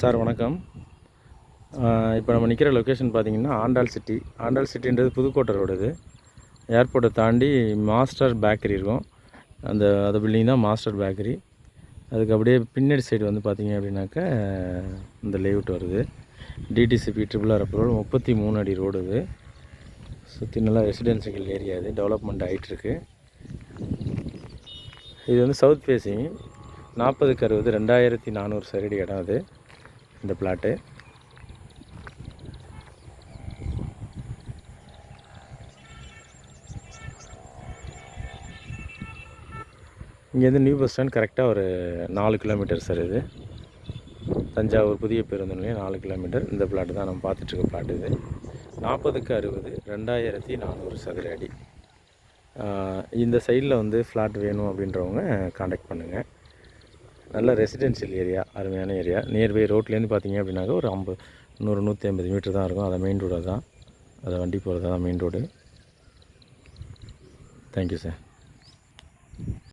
Sir வணக்கம். இப்போ நம்ம நிற்கிற லொக்கேஷன் பார்த்திங்கன்னா ஆண்டாள் சிட்டி. ஆண்டாள் சிட்டின்றது புதுக்கோட்டை ரோடு இது. ஏர்போர்ட்டை தாண்டி மாஸ்டர் பேக்கரி இருக்கும். அந்த அந்த பில்டிங் தான் மாஸ்டர் பேக்கரி. அதுக்கு அப்படியே பின்னாடி சைடு வந்து பார்த்திங்க அப்படின்னாக்கா இந்த லேவுட் வருது. டிடிசிபி ட்ரிபிள் ஆர் ரோடு முப்பத்தி மூணு அடி ரோடு இது. சுற்றி நல்லா ரெசிடென்சியல் ஏரியா இது. டெவலப்மெண்ட் ஆகிட்டுருக்கு இது வந்து சவுத் ஃபேஸிங் நாற்பதுக்கு அறுபது ரெண்டாயிரத்தி நானூறு சரடி இடம் அது. இந்த பிளாட்டு. இங்கேருந்து நியூ பஸ் ஸ்டாண்ட் கரெக்டாக ஒரு நாலு கிலோமீட்டர் சார் இது. தஞ்சாவூர் புதிய பேருந்து நிலையம் நாலு கிலோமீட்டர். இந்த பிளாட்டு தான் நம்ம பார்த்துட்ருக்க பிளாட் இது. நாற்பதுக்கு அறுபது ரெண்டாயிரத்தி நானூறு சதுர அடி. இந்த சைடில் வந்து ஃப்ளாட் வேணும் அப்படின்றவங்க காண்டாக்ட் பண்ணுங்கள் நல்ல ரெசிடென்ஷியல் ஏரியா அருமையான ஏரியா நியர்பை ரோட்லேருந்து பார்த்தீங்க அப்படின்னாக்கா ஒரு ஐம்பது நூறு நூற்றி ஐம்பது மீட்டர் தான் இருக்கும். அதை மெயின் ரோடு தான் அதை வண்டி போகிறது தான் மெயின் ரோடு தேங்க்யூ சார்